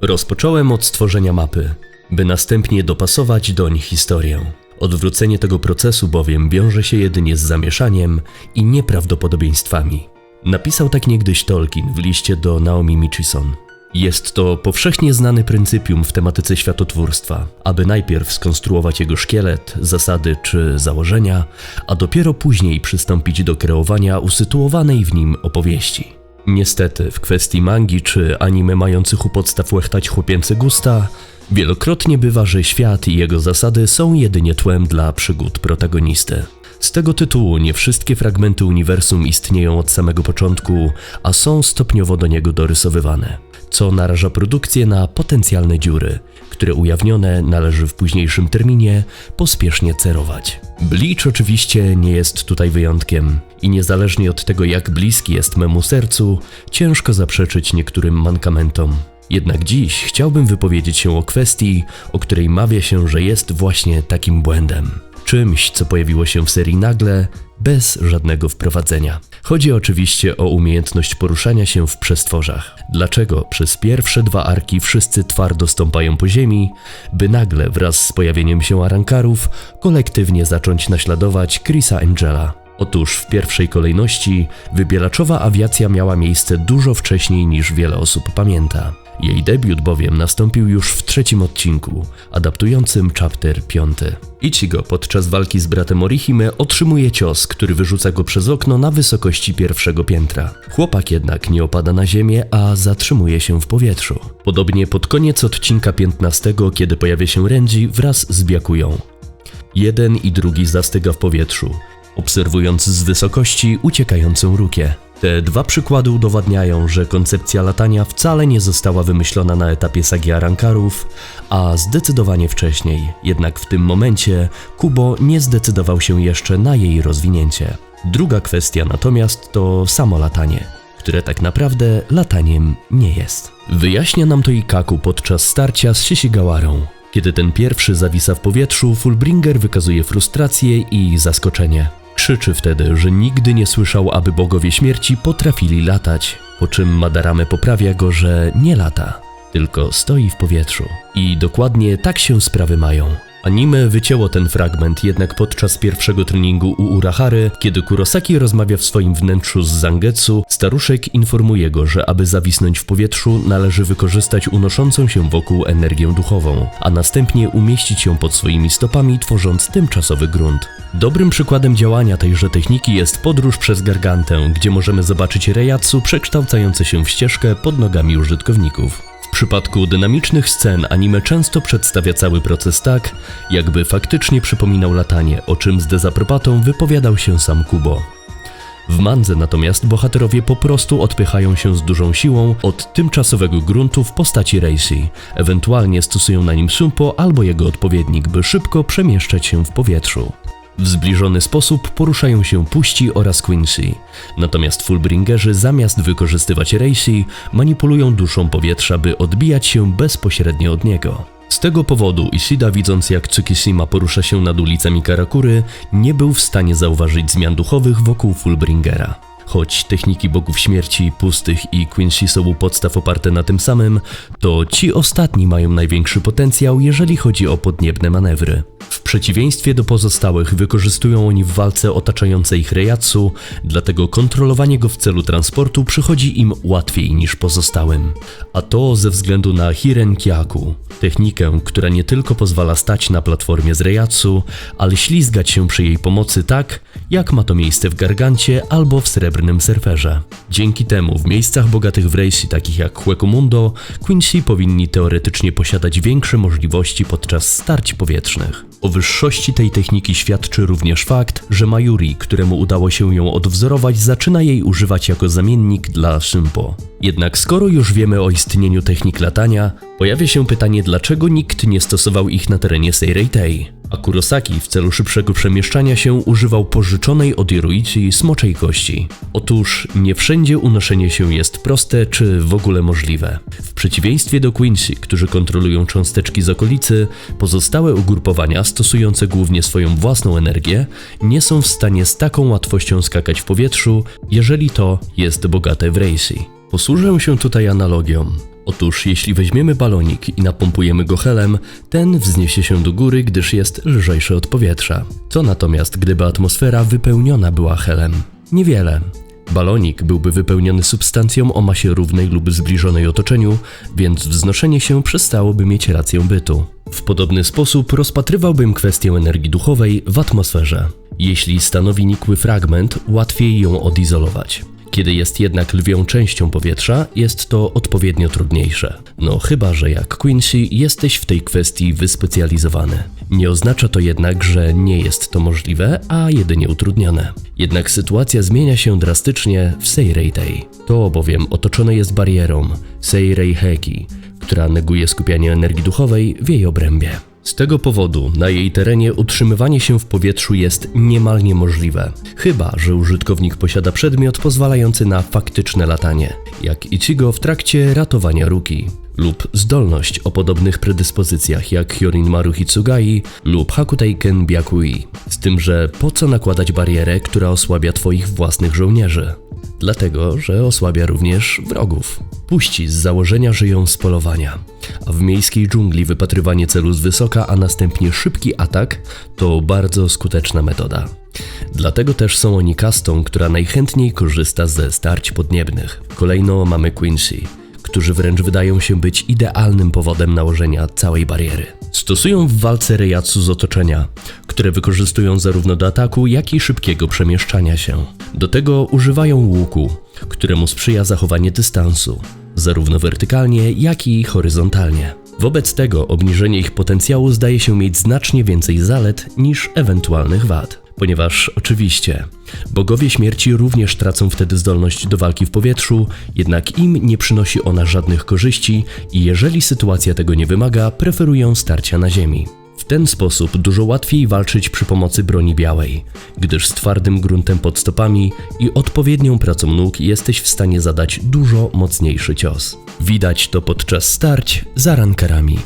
Rozpocząłem od stworzenia mapy, by następnie dopasować doń historię. Odwrócenie tego procesu bowiem wiąże się jedynie z zamieszaniem i nieprawdopodobieństwami. Napisał tak niegdyś Tolkien w liście do Naomi Mitchison. Jest to powszechnie znany pryncypium w tematyce światotwórstwa, aby najpierw skonstruować jego szkielet, zasady czy założenia, a dopiero później przystąpić do kreowania usytuowanej w nim opowieści. Niestety, w kwestii mangi czy anime mających u podstaw łechtać chłopięce gusta, wielokrotnie bywa, że świat i jego zasady są jedynie tłem dla przygód protagonisty. Z tego tytułu nie wszystkie fragmenty uniwersum istnieją od samego początku, a są stopniowo do niego dorysowywane, co naraża produkcję na potencjalne dziury, które ujawnione należy w późniejszym terminie pospiesznie cerować. Bleach oczywiście nie jest tutaj wyjątkiem i niezależnie od tego jak bliski jest memu sercu, ciężko zaprzeczyć niektórym mankamentom. Jednak dziś chciałbym wypowiedzieć się o kwestii, o której mawia się, że jest właśnie takim błędem. Czymś, co pojawiło się w serii nagle, bez żadnego wprowadzenia. Chodzi oczywiście o umiejętność poruszania się w przestworzach. Dlaczego przez pierwsze dwa arki wszyscy twardo stąpają po ziemi, by nagle wraz z pojawieniem się arankarów kolektywnie zacząć naśladować Chrisa Angela? Otóż w pierwszej kolejności wybielaczowa awiacja miała miejsce dużo wcześniej niż wiele osób pamięta. Jej debiut bowiem nastąpił już w trzecim odcinku, adaptującym chapter 5. Ichigo podczas walki z bratem Orihime otrzymuje cios, który wyrzuca go przez okno na wysokości pierwszego piętra. Chłopak jednak nie opada na ziemię, a zatrzymuje się w powietrzu. Podobnie pod koniec odcinka 15, kiedy pojawia się Renji wraz z Byakują. Jeden i drugi zastyga w powietrzu, obserwując z wysokości uciekającą rukię. Te dwa przykłady udowadniają, że koncepcja latania wcale nie została wymyślona na etapie sagi Arankarów, a zdecydowanie wcześniej. Jednak w tym momencie Kubo nie zdecydował się jeszcze na jej rozwinięcie. Druga kwestia natomiast to samo latanie, które tak naprawdę lataniem nie jest. Wyjaśnia nam to Ikaku podczas starcia z Shishigawarą. Kiedy ten pierwszy zawisa w powietrzu, Fullbringer wykazuje frustrację i zaskoczenie. Krzyczy wtedy, że nigdy nie słyszał, aby bogowie śmierci potrafili latać, po czym Madarame poprawia go, że nie lata, tylko stoi w powietrzu. I dokładnie tak się sprawy mają. Anime wycięło ten fragment jednak podczas pierwszego treningu u Urahary, kiedy Kurosaki rozmawia w swoim wnętrzu z Zangetsu, staruszek informuje go, że aby zawisnąć w powietrzu należy wykorzystać unoszącą się wokół energię duchową, a następnie umieścić ją pod swoimi stopami, tworząc tymczasowy grunt. Dobrym przykładem działania tejże techniki jest podróż przez Gargantę, gdzie możemy zobaczyć Rejatsu przekształcające się w ścieżkę pod nogami użytkowników. Przypadku dynamicznych scen anime często przedstawia cały proces tak, jakby faktycznie przypominał latanie, o czym z dezaprobatą wypowiadał się sam Kubo. W mandze natomiast bohaterowie po prostu odpychają się z dużą siłą od tymczasowego gruntu w postaci Reishi, ewentualnie stosują na nim Sumpo albo jego odpowiednik, by szybko przemieszczać się w powietrzu. W zbliżony sposób poruszają się Puści oraz Quincy. Natomiast Fullbringerzy zamiast wykorzystywać Reishi, manipulują duszą powietrza, by odbijać się bezpośrednio od niego. Z tego powodu Ishida widząc jak Tsukishima porusza się nad ulicami Karakury, nie był w stanie zauważyć zmian duchowych wokół Fullbringera. Choć techniki bogów śmierci, pustych i Quincy są u podstaw oparte na tym samym, to ci ostatni mają największy potencjał, jeżeli chodzi o podniebne manewry. W przeciwieństwie do pozostałych wykorzystują oni w walce otaczające ich Rejatsu, dlatego kontrolowanie go w celu transportu przychodzi im łatwiej niż pozostałym. A to ze względu na Hiren Kyaku, technikę, która nie tylko pozwala stać na platformie z Rejatsu, ale ślizgać się przy jej pomocy tak, jak ma to miejsce w Gargancie albo w Srebrnym Surferze. Dzięki temu w miejscach bogatych w Reishi takich jak Huecomundo, Quincy powinni teoretycznie posiadać większe możliwości podczas starć powietrznych. O wyższości tej techniki świadczy również fakt, że Mayuri, któremu udało się ją odwzorować, zaczyna jej używać jako zamiennik dla Shimpo. Jednak skoro już wiemy o istnieniu technik latania, pojawia się pytanie, dlaczego nikt nie stosował ich na terenie Seireitei. A Kurosaki w celu szybszego przemieszczania się używał pożyczonej od Yoruichi smoczej kości. Otóż nie wszędzie unoszenie się jest proste czy w ogóle możliwe. W przeciwieństwie do Quincy, którzy kontrolują cząsteczki z okolicy, pozostałe ugrupowania stosujące głównie swoją własną energię nie są w stanie z taką łatwością skakać w powietrzu, jeżeli to jest bogate w rejsy. Posłużę się tutaj analogią. Otóż jeśli weźmiemy balonik i napompujemy go helem, ten wzniesie się do góry, gdyż jest lżejszy od powietrza. Co natomiast, gdyby atmosfera wypełniona była helem? Niewiele. Balonik byłby wypełniony substancją o masie równej lub zbliżonej otoczeniu, więc wznoszenie się przestałoby mieć rację bytu. W podobny sposób rozpatrywałbym kwestię energii duchowej w atmosferze. Jeśli stanowi nikły fragment, łatwiej ją odizolować. Kiedy jest jednak lwią częścią powietrza, jest to odpowiednio trudniejsze. No chyba, że jak Quincy jesteś w tej kwestii wyspecjalizowany. Nie oznacza to jednak, że nie jest to możliwe, a jedynie utrudnione. Jednak sytuacja zmienia się drastycznie w Seireitei. To bowiem otoczone jest barierą Seirei Heki, która neguje skupianie energii duchowej w jej obrębie. Z tego powodu na jej terenie utrzymywanie się w powietrzu jest niemal niemożliwe, chyba że użytkownik posiada przedmiot pozwalający na faktyczne latanie, jak Ichigo w trakcie ratowania Ruki, lub zdolność o podobnych predyspozycjach jak Hyorin Maru Hitsugai lub Hakuteiken Byakui. Z tym, że po co nakładać barierę, która osłabia twoich własnych żołnierzy? Dlatego, że osłabia również wrogów. Puści z założenia żyją z polowania, a w miejskiej dżungli wypatrywanie celu z wysoka, a następnie szybki atak to bardzo skuteczna metoda. Dlatego też są oni kastą, która najchętniej korzysta ze starć podniebnych. Kolejno mamy Quincy, którzy wręcz wydają się być idealnym powodem nałożenia całej bariery. Stosują w walce rejatsu z otoczenia, które wykorzystują zarówno do ataku, jak i szybkiego przemieszczania się. Do tego używają łuku, któremu sprzyja zachowanie dystansu, zarówno wertykalnie, jak i horyzontalnie. Wobec tego obniżenie ich potencjału zdaje się mieć znacznie więcej zalet niż ewentualnych wad ponieważ oczywiście bogowie śmierci również tracą wtedy zdolność do walki w powietrzu, jednak im nie przynosi ona żadnych korzyści i jeżeli sytuacja tego nie wymaga, preferują starcia na ziemi. W ten sposób dużo łatwiej walczyć przy pomocy broni białej, gdyż z twardym gruntem pod stopami i odpowiednią pracą nóg jesteś w stanie zadać dużo mocniejszy cios. Widać to podczas starć za rankarami.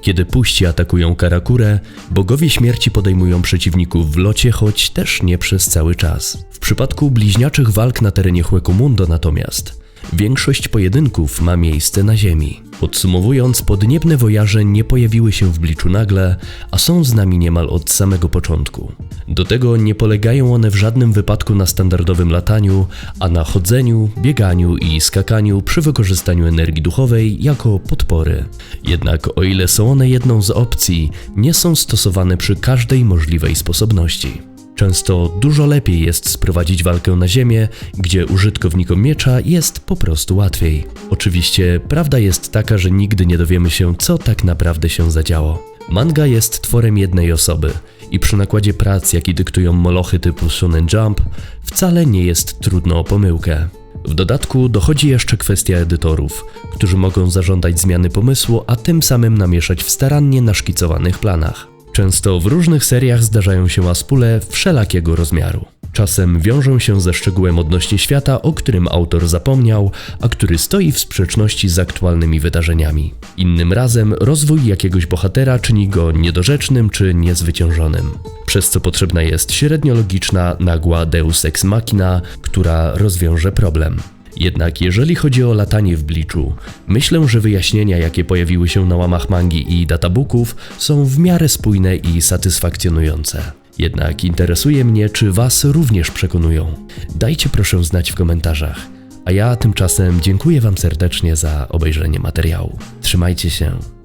Kiedy puści atakują Karakurę, bogowie śmierci podejmują przeciwników w locie, choć też nie przez cały czas. W przypadku bliźniaczych walk na terenie Huecomundo natomiast większość pojedynków ma miejsce na ziemi. Podsumowując, podniebne wojarze nie pojawiły się w Bliczu nagle, a są z nami niemal od samego początku. Do tego nie polegają one w żadnym wypadku na standardowym lataniu, a na chodzeniu, bieganiu i skakaniu przy wykorzystaniu energii duchowej jako podpory. Jednak o ile są one jedną z opcji, nie są stosowane przy każdej możliwej sposobności. Często dużo lepiej jest sprowadzić walkę na ziemię, gdzie użytkownikom miecza jest po prostu łatwiej. Oczywiście prawda jest taka, że nigdy nie dowiemy się, co tak naprawdę się zadziało. Manga jest tworem jednej osoby i przy nakładzie prac, jaki dyktują molochy typu Shonen Jump, wcale nie jest trudno o pomyłkę. W dodatku dochodzi jeszcze kwestia edytorów, którzy mogą zażądać zmiany pomysłu, a tym samym namieszać w starannie naszkicowanych planach. Często w różnych seriach zdarzają się aspule wszelakiego rozmiaru. Czasem wiążą się ze szczegółem odnośnie świata, o którym autor zapomniał, a który stoi w sprzeczności z aktualnymi wydarzeniami. Innym razem rozwój jakiegoś bohatera czyni go niedorzecznym czy niezwyciężonym, przez co potrzebna jest średnio logiczna, nagła deus ex machina, która rozwiąże problem. Jednak jeżeli chodzi o latanie w Bliczu, myślę, że wyjaśnienia, jakie pojawiły się na łamach mangi i databooków, są w miarę spójne i satysfakcjonujące. Jednak interesuje mnie, czy Was również przekonują. Dajcie proszę znać w komentarzach. A ja tymczasem dziękuję Wam serdecznie za obejrzenie materiału. Trzymajcie się.